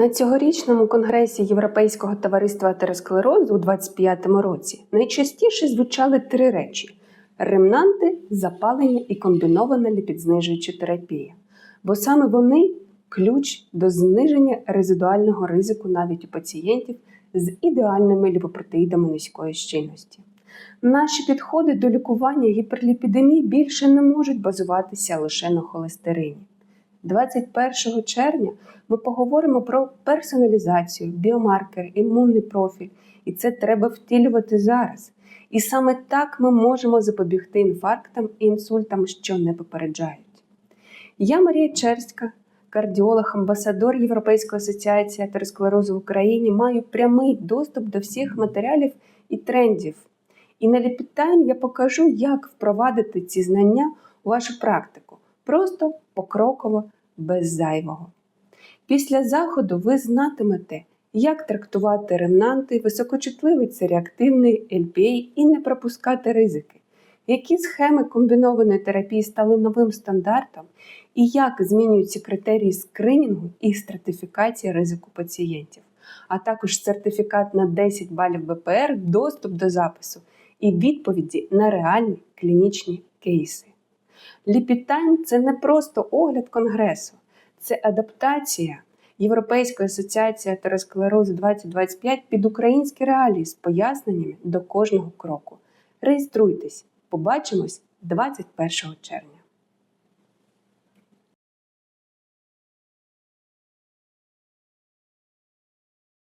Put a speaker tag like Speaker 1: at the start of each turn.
Speaker 1: На цьогорічному конгресі Європейського товариства атеросклерозу у 25-му році найчастіше звучали три речі: ремнанти, запалення і комбінована ліпідзнижуюча терапія. Бо саме вони ключ до зниження резидуального ризику навіть у пацієнтів з ідеальними ліпопротеїдами низької щільності. Наші підходи до лікування гіперліпідемії більше не можуть базуватися лише на холестерині. 21 червня ми поговоримо про персоналізацію, біомаркер, імунний профіль, і це треба втілювати зараз. І саме так ми можемо запобігти інфарктам і інсультам, що не попереджають. Я Марія Черська, кардіолог, амбасадор Європейської асоціації атеросклерозу в Україні, маю прямий доступ до всіх матеріалів і трендів. І на ліпітайм я покажу, як впровадити ці знання у вашу практику. Просто покроково, без зайвого. Після заходу ви знатимете, як трактувати ремнанти, високочутливий це реактивний LPA і не пропускати ризики, які схеми комбінованої терапії стали новим стандартом, і як змінюються критерії скринінгу і стратифікації ризику пацієнтів, а також сертифікат на 10 балів БПР, доступ до запису і відповіді на реальні клінічні кейси. Ліпітайм це не просто огляд конгресу, це адаптація Європейської асоціації атеросклерозу 2025 під українські реалії з поясненнями до кожного кроку. Реєструйтесь, побачимось 21 червня.